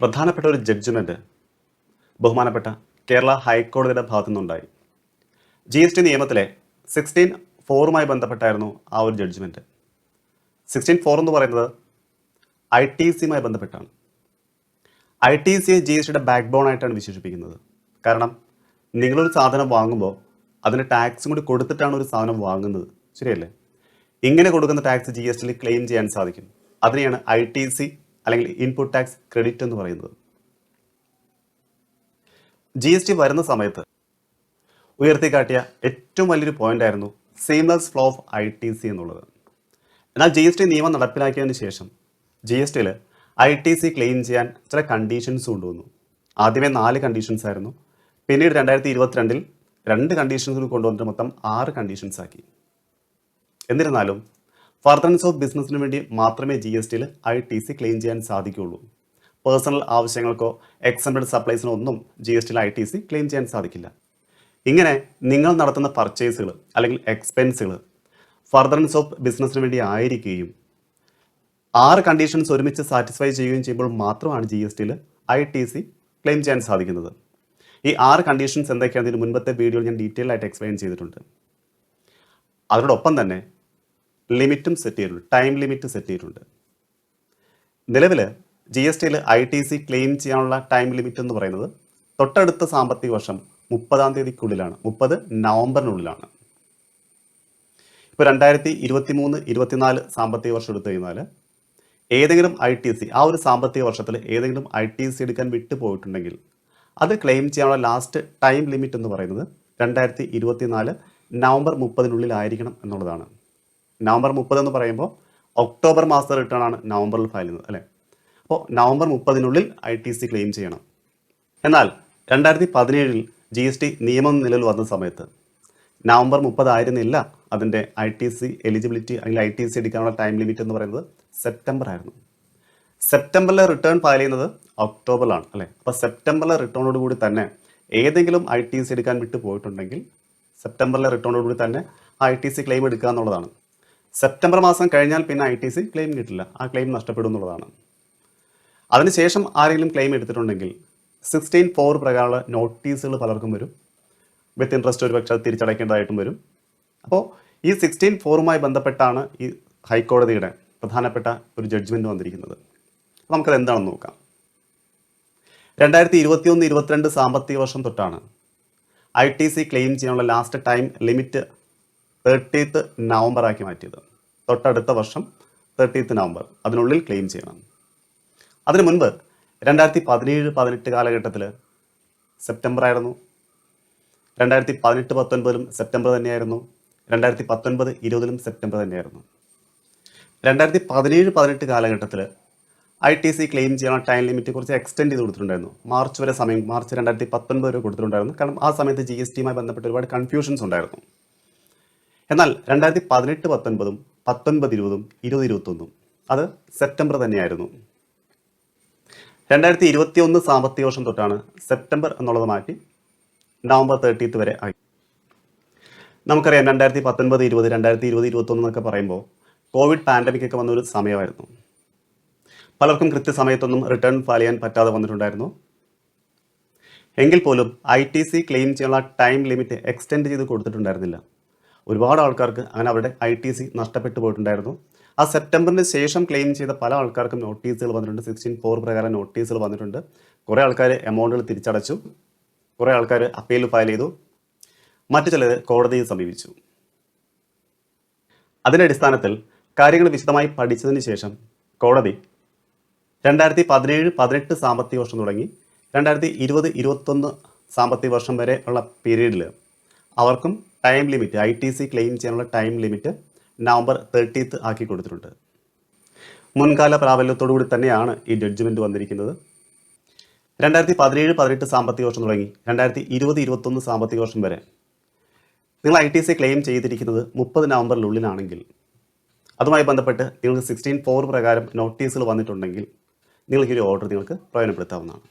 പ്രധാനപ്പെട്ട ഒരു ജഡ്ജ്മെന്റ് ബഹുമാനപ്പെട്ട കേരള ഹൈക്കോടതിയുടെ ഭാഗത്തു നിന്നുണ്ടായി ജി എസ് ടി നിയമത്തിലെ സിക്സ്റ്റീൻ ഫോറുമായി ബന്ധപ്പെട്ടായിരുന്നു ആ ഒരു ജഡ്ജ്മെന്റ് സിക്സ്റ്റീൻ ഫോർ എന്ന് പറയുന്നത് ഐ ടി സിയുമായി ബന്ധപ്പെട്ടാണ്. ഐ ടി സിയെ ജി എസ് ടിയുടെ ബാക്ക് ബോൺ ആയിട്ടാണ് വിശേഷിപ്പിക്കുന്നത്. കാരണം നിങ്ങളൊരു സാധനം വാങ്ങുമ്പോൾ അതിന് ടാക്സും കൂടി കൊടുത്തിട്ടാണ് ഒരു സാധനം വാങ്ങുന്നത്. ശരിയല്ലേ? ഇങ്ങനെ കൊടുക്കുന്ന ടാക്സ് ജി എസ് ടിയിൽ ക്ലെയിം ചെയ്യാൻ സാധിക്കും. അതിനെയാണ് ഐ ടി സി അല്ലെങ്കിൽ ഇൻപുട്ട് ടാക്സ് ക്രെഡിറ്റ് എന്ന് പറയുന്നത്. ജി എസ് ടി വരുന്ന സമയത്ത് ഉയർത്തിക്കാട്ടിയ ഏറ്റവും വലിയൊരു പോയിന്റ് ആയിരുന്നു seamless flow of I T C എന്നുള്ളത്. എന്നാൽ ജി എസ് ടി നിയമം നടപ്പിലാക്കിയതിന് ശേഷം ജി എസ് ടിയിൽ ഐ ടി സി ക്ലെയിം ചെയ്യാൻ ചില കണ്ടീഷൻസ് കൊണ്ടുവന്നു. ആദ്യമേ നാല് കണ്ടീഷൻസ് ആയിരുന്നു. പിന്നീട് രണ്ടായിരത്തി ഇരുപത്തിരണ്ടിൽ രണ്ട് കണ്ടീഷൻസ് കൊണ്ടുവന്നിട്ട് മൊത്തം ആറ് കണ്ടീഷൻസ് ആക്കി. എന്നിരുന്നാലും ഫർദറൻസ് ഓഫ് ബിസിനസ്സിന് വേണ്ടി മാത്രമേ ജി എസ് ടിയിൽ ഐ ടി സി ക്ലെയിം ചെയ്യാൻ സാധിക്കുകയുള്ളൂ. പേഴ്സണൽ ആവശ്യങ്ങൾക്കോ എക്സംബഡ് സപ്ലൈസിനോ ഒന്നും ജി എസ് ടിയിൽ ഐ ടി സി ക്ലെയിം ചെയ്യാൻ സാധിക്കില്ല. ഇങ്ങനെ നിങ്ങൾ നടത്തുന്ന പർച്ചേസുകൾ അല്ലെങ്കിൽ എക്സ്പെൻസുകൾ ഫർദറൻസ് ഓഫ് ബിസിനസ്സിന് വേണ്ടി ആയിരിക്കുകയും ആറ് കണ്ടീഷൻസ് ഒരുമിച്ച് സാറ്റിസ്ഫൈ ചെയ്യുകയും ചെയ്യുമ്പോൾ മാത്രമാണ് ജി എസ് ടിയിൽ ഐ ടി സി ക്ലെയിം ചെയ്യാൻ സാധിക്കുന്നത്. ഈ ആറ് കണ്ടീഷൻസ് എന്തൊക്കെയാണ് ഇതിന് മുൻപത്തെ വീഡിയോയിൽ ഞാൻ ഡീറ്റെയിൽ ആയിട്ട് എക്സ്പ്ലെയിൻ ചെയ്തിട്ടുണ്ട്. അതിനോടൊപ്പം തന്നെ ലിമിറ്റും സെറ്റ് ചെയ്തിട്ടുണ്ട്. ടൈം ലിമിറ്റ് സെറ്റ് ചെയ്തിട്ടുണ്ട്. നിലവിൽ ജി എസ് ടിയിൽ ഐ ടി സി ക്ലെയിം ചെയ്യാനുള്ള ടൈം ലിമിറ്റ് എന്ന് പറയുന്നത് തൊട്ടടുത്ത സാമ്പത്തിക വർഷം മുപ്പതാം തീയതിക്കുള്ളിലാണ്. മുപ്പത് നവംബറിനുള്ളിലാണ്. ഇപ്പോൾ രണ്ടായിരത്തി ഇരുപത്തി മൂന്ന് ഇരുപത്തിനാല് സാമ്പത്തിക വർഷം എടുത്തു കഴിഞ്ഞാൽ ഏതെങ്കിലും ഐ ടി സി ആ ഒരു സാമ്പത്തിക വർഷത്തിൽ ഏതെങ്കിലും ഐ ടി സി എടുക്കാൻ വിട്ടുപോയിട്ടുണ്ടെങ്കിൽ അത് ക്ലെയിം ചെയ്യാനുള്ള ലാസ്റ്റ് ടൈം ലിമിറ്റ് എന്ന് പറയുന്നത് രണ്ടായിരത്തി ഇരുപത്തിനാല് നവംബർ മുപ്പതിനുള്ളിലായിരിക്കണം എന്നുള്ളതാണ്. നവംബർ മുപ്പത് എന്ന് പറയുമ്പോൾ ഒക്ടോബർ മാസത്തെ റിട്ടേൺ ആണ് നവംബറിൽ ഫയൽ ചെയ്യുന്നത് അല്ലേ? അപ്പോൾ നവംബർ മുപ്പതിനുള്ളിൽ ഐ ടി സി ക്ലെയിം ചെയ്യണം. എന്നാൽ രണ്ടായിരത്തി പതിനേഴിൽ ജി എസ് ടി നിയമം നിലവിൽ വന്ന സമയത്ത് നവംബർ മുപ്പതായിരുന്നില്ല അതിന്റെ ഐ ടി സി എലിജിബിലിറ്റി അല്ലെങ്കിൽ ഐ ടി സി എടുക്കാനുള്ള ടൈം ലിമിറ്റ് എന്ന് പറയുന്നത് സെപ്റ്റംബർ ആയിരുന്നു. സെപ്റ്റംബറിലെ റിട്ടേൺ ഫയൽ ചെയ്യുന്നത് ഒക്ടോബറിലാണ് അല്ലേ? അപ്പോൾ സെപ്റ്റംബറിലെ റിട്ടേണോട് കൂടി തന്നെ ഏതെങ്കിലും ഐ ടി സി എടുക്കാൻ വിട്ടു പോയിട്ടുണ്ടെങ്കിൽ സെപ്റ്റംബറിലെ റിട്ടേണോട് കൂടി തന്നെ ഐ ടി സി ക്ലെയിം എടുക്കുക എന്നുള്ളതാണ്. സെപ്റ്റംബർ മാസം കഴിഞ്ഞാൽ പിന്നെ ഐ ടി സി ക്ലെയിം കിട്ടില്ല. ആ ക്ലെയിം നഷ്ടപ്പെടും എന്നുള്ളതാണ്. അതിനുശേഷം ആരെങ്കിലും ക്ലെയിം എടുത്തിട്ടുണ്ടെങ്കിൽ സിക്സ്റ്റീൻ ഫോർ പ്രകാരമുള്ള നോട്ടീസുകൾ പലർക്കും വരും. വിത്ത് ഇൻട്രസ്റ്റ് ഒരു പക്ഷേ തിരിച്ചടയ്ക്കേണ്ടതായിട്ടും വരും. അപ്പോൾ ഈ സിക്സ്റ്റീൻ ഫോറുമായി ബന്ധപ്പെട്ടാണ് ഈ ഹൈക്കോടതിയുടെ പ്രധാനപ്പെട്ട ഒരു ജഡ്ജ്മെന്റ് വന്നിരിക്കുന്നത്. നമുക്കത് എന്താണെന്ന് നോക്കാം. രണ്ടായിരത്തി ഇരുപത്തിയൊന്ന് ഇരുപത്തിരണ്ട് സാമ്പത്തിക വർഷം തൊട്ടാണ് ഐ ടി സി ക്ലെയിം ചെയ്യാനുള്ള last time limit thirtieth November ആക്കി മാറ്റിയത്. തൊട്ടടുത്ത വർഷം തേർട്ടീത്ത് നവംബർ അതിനുള്ളിൽ ക്ലെയിം ചെയ്യണം. അതിനു മുൻപ് രണ്ടായിരത്തി പതിനേഴ് പതിനെട്ട് കാലഘട്ടത്തിൽ സെപ്റ്റംബർ ആയിരുന്നു. രണ്ടായിരത്തി പതിനെട്ട് പത്തൊൻപതിലും സെപ്റ്റംബർ തന്നെയായിരുന്നു. രണ്ടായിരത്തി പത്തൊൻപത് ഇരുപതിലും സെപ്റ്റംബർ തന്നെയായിരുന്നു. രണ്ടായിരത്തി പതിനേഴ് പതിനെട്ട് കാലഘട്ടത്തിൽ ഐ ടി സി ക്ലെയിം ചെയ്യണ ടൈം ലിമിറ്റ് കുറച്ച് എക്സ്റ്റെൻഡ് ചെയ്ത് കൊടുത്തിട്ടുണ്ടായിരുന്നു. മാർച്ച് വരെ സമയം മാർച്ച് രണ്ടായിരത്തി പത്തൊൻപത് വരെ കൊടുത്തിട്ടുണ്ടായിരുന്നു. കാരണം ആ സമയത്ത് ജി എസ് ടിയുമായി ബന്ധപ്പെട്ട് ഒരുപാട് കൺഫ്യൂഷൻസ് ഉണ്ടായിരുന്നു. എന്നാൽ രണ്ടായിരത്തി പതിനെട്ട് പത്തൊൻപതും പത്തൊൻപത് ഇരുപതും ഇരുപത് ഇരുപത്തൊന്നും അത് സെപ്റ്റംബർ തന്നെയായിരുന്നു. രണ്ടായിരത്തി ഇരുപത്തി ഒന്ന് സാമ്പത്തിക വർഷം തൊട്ടാണ് സെപ്റ്റംബർ എന്നുള്ളത് മാറ്റി നവംബർ തേർട്ടീത്ത് വരെ ആയി. നമുക്കറിയാം രണ്ടായിരത്തി പത്തൊൻപത് ഇരുപത് രണ്ടായിരത്തി ഇരുപത് ഇരുപത്തൊന്ന് എന്നൊക്കെ പറയുമ്പോൾ കോവിഡ് പാൻഡമിക് ഒക്കെ വന്ന ഒരു സമയമായിരുന്നു. പലർക്കും കൃത്യസമയത്തൊന്നും റിട്ടേൺ ഫയൽ ചെയ്യാൻ പറ്റാതെ വന്നിട്ടുണ്ടായിരുന്നു. എങ്കിൽ പോലും ഐ ടി സി ക്ലെയിം ചെയ്യാനുള്ള ടൈം ലിമിറ്റ് എക്സ്റ്റെൻഡ് ചെയ്ത് കൊടുത്തിട്ടുണ്ടായിരുന്നില്ല. ഒരുപാട് ആൾക്കാർക്ക് അങ്ങനെ അവരുടെ ഐ ടി സി നഷ്ടപ്പെട്ടു പോയിട്ടുണ്ടായിരുന്നു. ആ സെപ്റ്റംബറിന് ശേഷം ക്ലെയിം ചെയ്ത പല ആൾക്കാർക്കും നോട്ടീസുകൾ വന്നിട്ടുണ്ട്. സിക്സ്റ്റീൻ ഫോർ പ്രകാരം നോട്ടീസുകൾ വന്നിട്ടുണ്ട്. കുറേ ആൾക്കാർ എമൗണ്ടുകൾ തിരിച്ചടച്ചു. കുറേ ആൾക്കാർ അപ്പീൽ ഫയൽ ചെയ്തു. മറ്റു ചിലർ കോടതിയെ സമീപിച്ചു. അതിന്റെ അടിസ്ഥാനത്തിൽ കാര്യങ്ങൾ വിശദമായി പഠിച്ചതിന് ശേഷം കോടതി രണ്ടായിരത്തി പതിനേഴ് പതിനെട്ട് സാമ്പത്തിക വർഷം തുടങ്ങി. രണ്ടായിരത്തി ഇരുപത് ഇരുപത്തൊന്ന് സാമ്പത്തിക വർഷം വരെ ഉള്ള പീരീഡിൽ അവർക്കും time limit I T C claim ചെയ്യാനുള്ള ടൈം ലിമിറ്റ് നവംബർ തേർട്ടീത്ത് ആക്കി കൊടുത്തിട്ടുണ്ട്. മുൻകാല പ്രാബല്യത്തോടു കൂടി തന്നെയാണ് ഈ ജഡ്ജ്മെന്റ് വന്നിരിക്കുന്നത്. രണ്ടായിരത്തി പതിനേഴ് പതിനെട്ട് സാമ്പത്തിക വർഷം തുടങ്ങി. രണ്ടായിരത്തി ഇരുപത് ഇരുപത്തൊന്ന് സാമ്പത്തിക വർഷം വരെ. നിങ്ങൾ ഐ ടി സി ക്ലെയിം ചെയ്തിരിക്കുന്നത് മുപ്പത് നവംബറിനുള്ളിലാണെങ്കിൽ അതുമായി ബന്ധപ്പെട്ട് നിങ്ങൾക്ക് സിക്സ്റ്റീൻ ഫോർ പ്രകാരം നോട്ടീസുകൾ വന്നിട്ടുണ്ടെങ്കിൽ നിങ്ങൾക്ക് ഈ ഓർഡർ നിങ്ങൾക്ക് പ്രയോജനപ്പെടുത്താവുന്നതാണ്.